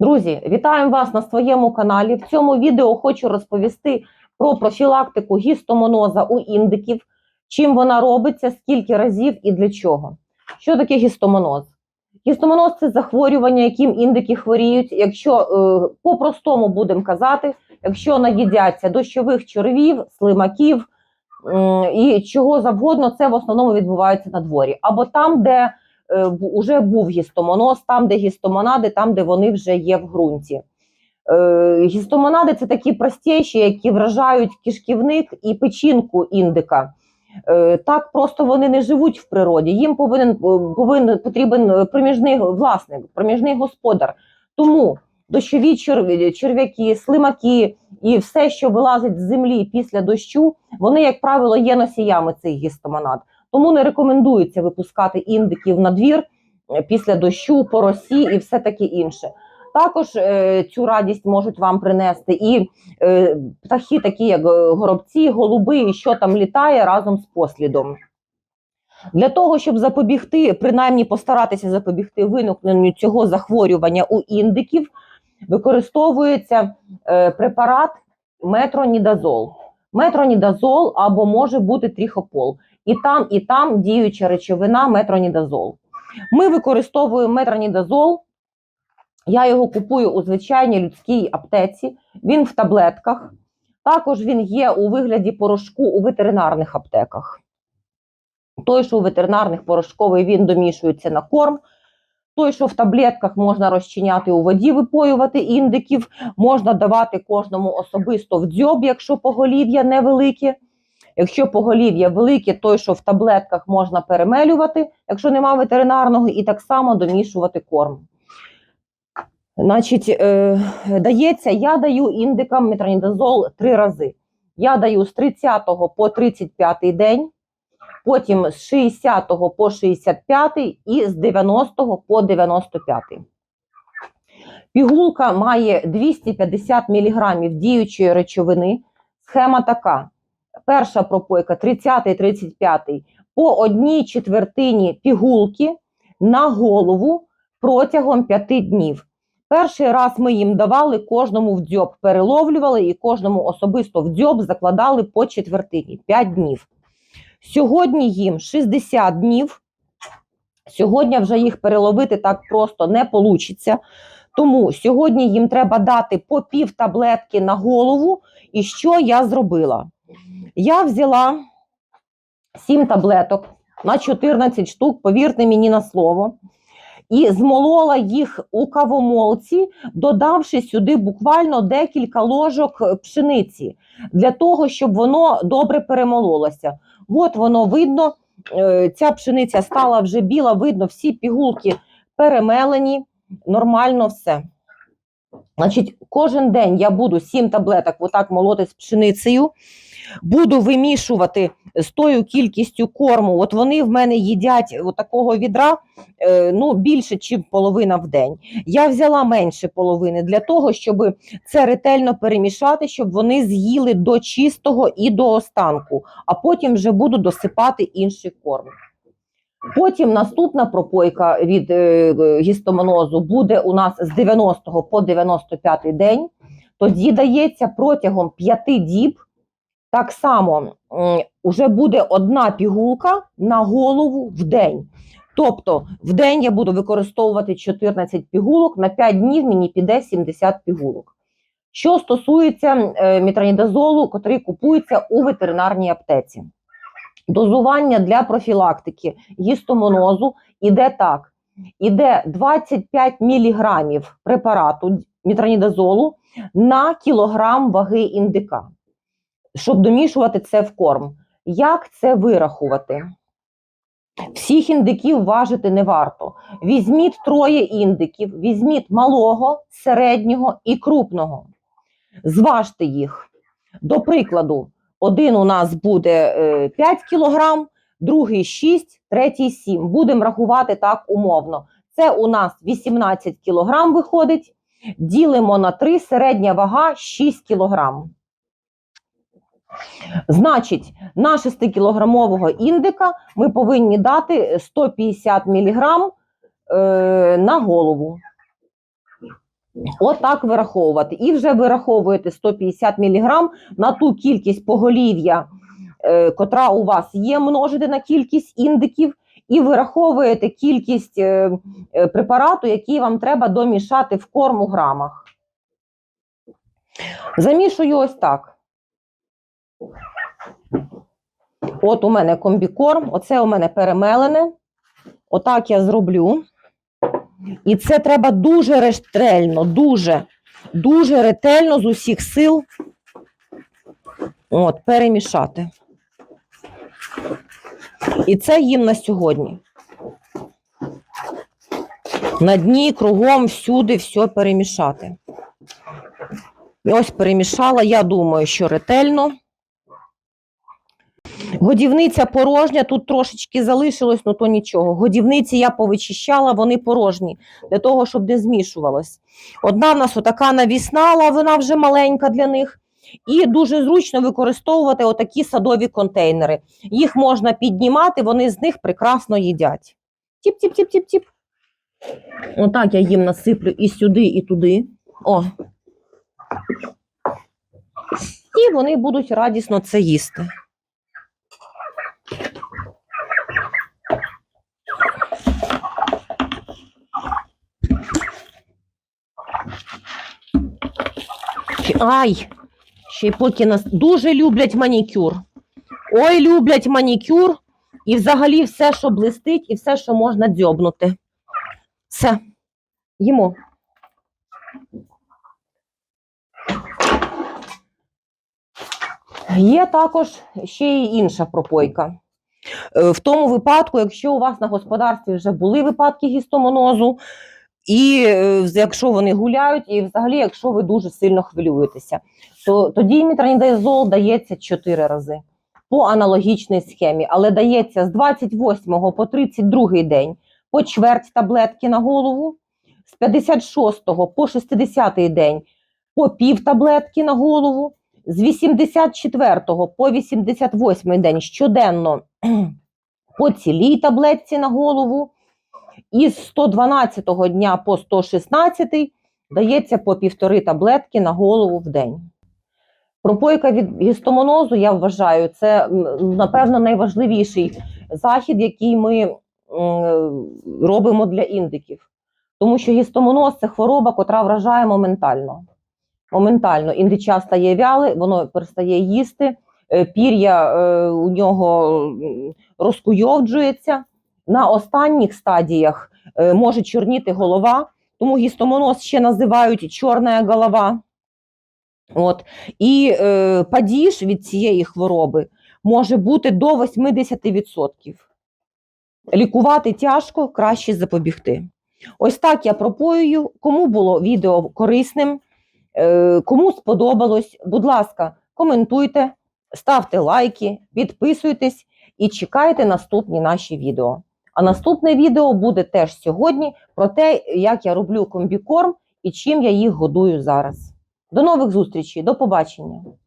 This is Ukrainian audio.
Друзі, вітаємо вас на своєму каналі. В цьому відео хочу розповісти про профілактику гістомоноза у індиків, чим вона робиться, скільки разів і для чого. Що таке гістомоноз? Гістомоноз це захворювання, яким індики хворіють. Якщо е, по-простому будемо казати, якщо наїдяться дощових червів, слимаків і чого завгодно, це в основному відбувається на дворі. Або там, де е, бу- уже був гістомоноз, там, де гістомонади, там, де вони вже є в ґрунті. Е, Гістомонади це такі простіші, які вражають кишківник і печінку індика. Е, Так просто вони не живуть в природі. Їм повинен, повинен потрібен е, проміжний власник, проміжний господар. Тому дощові черв- черв'яки, слимаки і все, що вилазить з землі після дощу, вони, як правило, є носіями цих гістомонад. Тому не рекомендується випускати індиків на двір е, після дощу, по росі і все таке інше. Також е, цю радість можуть вам принести і е, птахи, такі як е, горобці, голуби, і що там літає разом з послідом. Для того, щоб запобігти, принаймні постаратися запобігти виникненню цього захворювання у індиків, використовується е, препарат метронідазол. Метронідазол або може бути тріхопол. І там, і там діюча речовина метронідазол. Ми використовуємо метронідазол. Я його купую у звичайній людській аптеці. Він в таблетках. Також він є у вигляді порошку у ветеринарних аптеках. Той, що у ветеринарних порошковий, він домішується на корм. Той, що в таблетках можна розчиняти у воді, випоювати індиків, можна давати кожному особисто в дзьоб, якщо поголів'я невелике. Якщо поголів'я велике, той, що в таблетках можна перемелювати, якщо нема ветеринарного, і так само домішувати корм. Значить, е, дається, я даю індикам метронідазол три рази. Я даю з 30 по 35 день, потім з 60 по 65 і з 90 по 95. Пігулка має 250 мг діючої речовини. Схема така: перша пропойка 30-35 по одній четвертині пігулки на голову протягом 5 днів. Перший раз ми їм давали кожному в дзьоб, переловлювали і кожному особисто в дзьоб закладали по четвертині 5 днів. Сьогодні їм 60 днів. Сьогодні вже їх переловити так просто не вийде. Тому сьогодні їм треба дати по пів таблетки на голову. І що я зробила? Я взяла 7 таблеток на 14 штук, повірте мені на слово, і змолола їх у кавомолці, додавши сюди буквально декілька ложок пшениці, для того, щоб воно добре перемололося. От воно видно, е, ця пшениця стала вже біла, видно, всі пігулки перемелені, нормально все. Значить, кожен день я буду 7 таблеток отак молоти з пшеницею, буду вимішувати з тою кількістю корму. От вони в мене їдять такого відра е, ну, більше, ніж половина в день. Я взяла менше половини для того, щоб це ретельно перемішати, щоб вони з'їли до чистого і до останку, а потім вже буду досипати інший корм. Потім наступна пропойка від е, е, гістомонозу буде у нас з 90 по 95 день. Тоді дається протягом 5 діб. Так само м, уже буде одна пігулка на голову в день. Тобто в день я буду використовувати 14 пігулок, на 5 днів мені піде 70 пігулок. Що стосується е, метронідазолу, котрий купується у ветеринарній аптеці. Дозування для профілактики гістомонозу іде так: іде 25 мг препарату метронідазолу на кілограм ваги індика, щоб домішувати це в корм. Як це вирахувати? Всіх індиків важити не варто. Візьміть троє індиків, візьміть малого, середнього і крупного. Зважте їх. До прикладу, один у нас буде е, 5 кг, другий 6, третій 7. Будемо рахувати так умовно. Це у нас 18 кг виходить. Ділимо на 3, середня вага 6 кг. Значить, на 6-кілограмового індика ми повинні дати 150 мг е, на голову. Отак вираховувати. І вже вираховуєте 150 мг на ту кількість поголів'я, е, котра у вас є, множите на кількість індиків, і вираховуєте кількість е, е, препарату, який вам треба домішати в корм у грамах. Замішую ось так. От у мене комбікорм, оце у мене перемелене. Отак я зроблю. І це треба дуже ретельно, дуже, дуже ретельно з усіх сил от, перемішати. І це їм на сьогодні. На дні, кругом, всюди все перемішати. І ось перемішала, я думаю, що ретельно. Годівниця порожня, тут трошечки залишилось, ну то нічого. Годівниці я повичищала, вони порожні, для того, щоб не змішувалось. Одна в нас отака навісна, але вона вже маленька для них. І дуже зручно використовувати отакі садові контейнери. Їх можна піднімати, вони з них прекрасно їдять. Тіп-тіп-тіп-тіп-тіп. Отак я їм насиплю і сюди, і туди. О. І вони будуть радісно це їсти. Ай! Ще й поки нас дуже люблять манікюр. Ой, люблять манікюр і взагалі все, що блистить, і все, що можна дзьобнути. Все, їмо. Є також ще й інша пропойка. Е, В тому випадку, якщо у вас на господарстві вже були випадки гістомонозу, і е, якщо вони гуляють, і взагалі, якщо ви дуже сильно хвилюєтеся, то тоді мітранідазол дається 4 рази по аналогічній схемі, але дається з 28 по 32 день по чверть таблетки на голову, з 56 по 60 день по пів таблетки на голову, з 84 по 88 день щоденно по цілій таблетці на голову, і з 112 дня по 116 дається по півтори таблетки на голову в день. Пропойка від гістомонозу, я вважаю, це напевно найважливіший захід, який ми робимо для індиків. Тому що гістомоноз це хвороба, котра вражає моментально. Моментально індича стає вяле, воно перестає їсти, е, пір'я е, у нього розкуйовджується. На останніх стадіях е, може чорніти голова, тому гістомоноз ще називають чорна голова. От. І е, падіж від цієї хвороби може бути до 80%. Лікувати тяжко, краще запобігти. Ось так я пропоюю. Кому було відео корисним, е, кому сподобалось, будь ласка, коментуйте, ставте лайки, підписуйтесь і чекайте наступні наші відео. А наступне відео буде теж сьогодні про те, як я роблю комбікорм і чим я їх годую зараз. До нових зустрічей, до побачення!